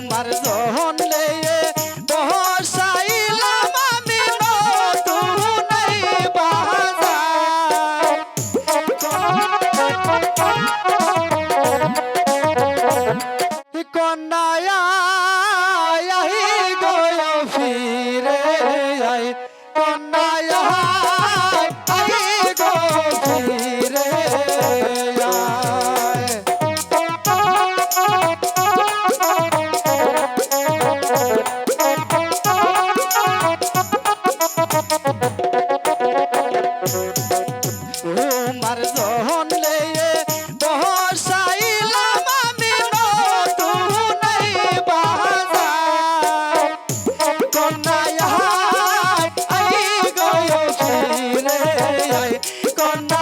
তোমার জহন লে তোমার জহন লেয়ে বসাইলাম আমি নতুন বাজার। কন্যা আই গয় কন্যা